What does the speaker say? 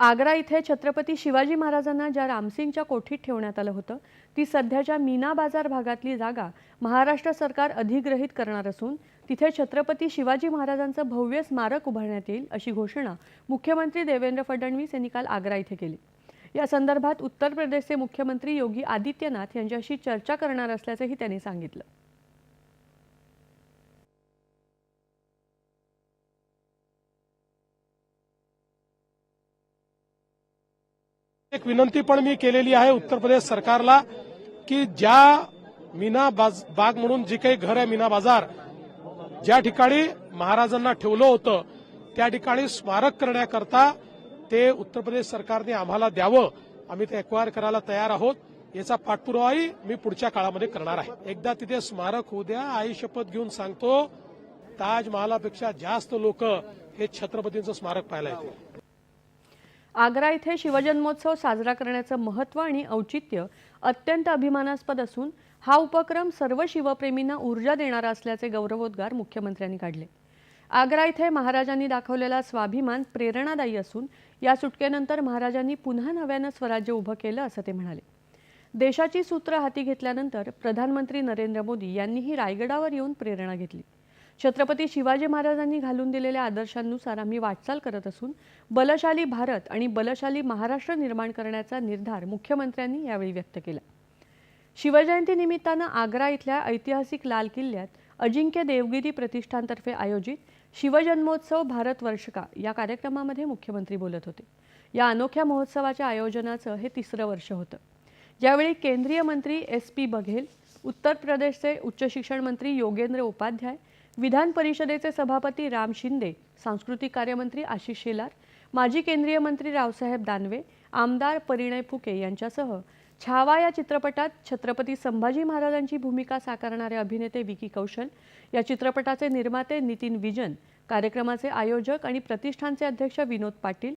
आग्रा इथे छत्रपती शिवाजी महाराजांना ज्या रामसिंगच्या कोठीत ठेवण्यात आलं होतं ती सध्याच्या मीना बाजार भागातली जागा महाराष्ट्र सरकार अधिग्रहित करणार असून तिथे छत्रपती शिवाजी महाराजांचं भव्य स्मारक उभारण्यात येईल अशी घोषणा मुख्यमंत्री देवेंद्र फडणवीस यांनी काल आग्रा इथे केली. या संदर्भात उत्तर प्रदेशचे मुख्यमंत्री योगी आदित्यनाथ यांच्याशी चर्चा करणार असल्याचंही त्यांनी सांगितलं. एक विनंती पण मी केलेली आहे उत्तर प्रदेश सरकारला की ज्या मीना बाग म्हणून जी काही घर आहे मीना बाजार ज्या ठिकाणी महाराजांना ठेवलं होतं त्या ठिकाणी स्मारक करण्याकरता ते उत्तर प्रदेश सरकारने आम्हाला द्यावं. आम्ही ते एक्वायर करायला तयार आहोत. याचा पाठपुरावाही मी पुढच्या काळामध्ये करणार आहे. एकदा तिथे स्मारक होऊ द्या. आई शपथ घेऊन सांगतो ताजमहालापेक्षा जास्त लोक हे छत्रपतींचं स्मारक पाहायला येतील. आग्रा इथे शिवजन्मोत्सव साजरा करण्याचं महत्त्व आणि औचित्य अत्यंत अभिमानास्पद असून हा उपक्रम सर्व शिवप्रेमींना ऊर्जा देणारा असल्याचे गौरवोद्गार मुख्यमंत्र्यांनी काढले. आग्रा इथे महाराजांनी दाखवलेला स्वाभिमान प्रेरणादायी असून या सुटकेनंतर महाराजांनी पुन्हा नव्यानं स्वराज्य उभं केलं असं ते म्हणाले. देशाची सूत्र हाती घेतल्यानंतर प्रधानमंत्री नरेंद्र मोदी यांनीही रायगडावर येऊन प्रेरणा घेतली. छत्रपती शिवाजी महाराजांनी घालून दिलेल्या आदर्शांनुसार आम्ही वाटचाल करत असून बलशाली भारत आणि बलशाली महाराष्ट्र निर्माण करण्याचा निर्धार मुख्यमंत्र्यांनी यावेळी व्यक्त केला. शिवजयंती निमित्तानं आग्रा इथल्या ऐतिहासिक लाल किल्ल्यात अजिंक्य देवगिरी प्रतिष्ठानतर्फे आयोजित शिवजन्मोत्सव भारत वर्षका या कार्यक्रमामध्ये मुख्यमंत्री बोलत होते. या अनोख्या महोत्सवाच्या आयोजनाचं हे तिसरं वर्ष होतं. यावेळी केंद्रीय मंत्री एस पी बघेल उत्तर प्रदेशचे उच्च शिक्षण मंत्री योगेंद्र उपाध्याय विधान परिषदेचे सभापती राम शिंदे सांस्कृतिक कार्यमंत्री आशिष शेलार माजी केंद्रीय मंत्री रावसाहेब दानवे आमदार परिणय फुके यांच्यासह छावा या चित्रपटात छत्रपती संभाजी महाराजांची भूमिका साकारणारे अभिनेते विकी कौशल या चित्रपटाचे निर्माते नितीन विजन कार्यक्रमाचे आयोजक आणि प्रतिष्ठानचे अध्यक्ष विनोद पाटील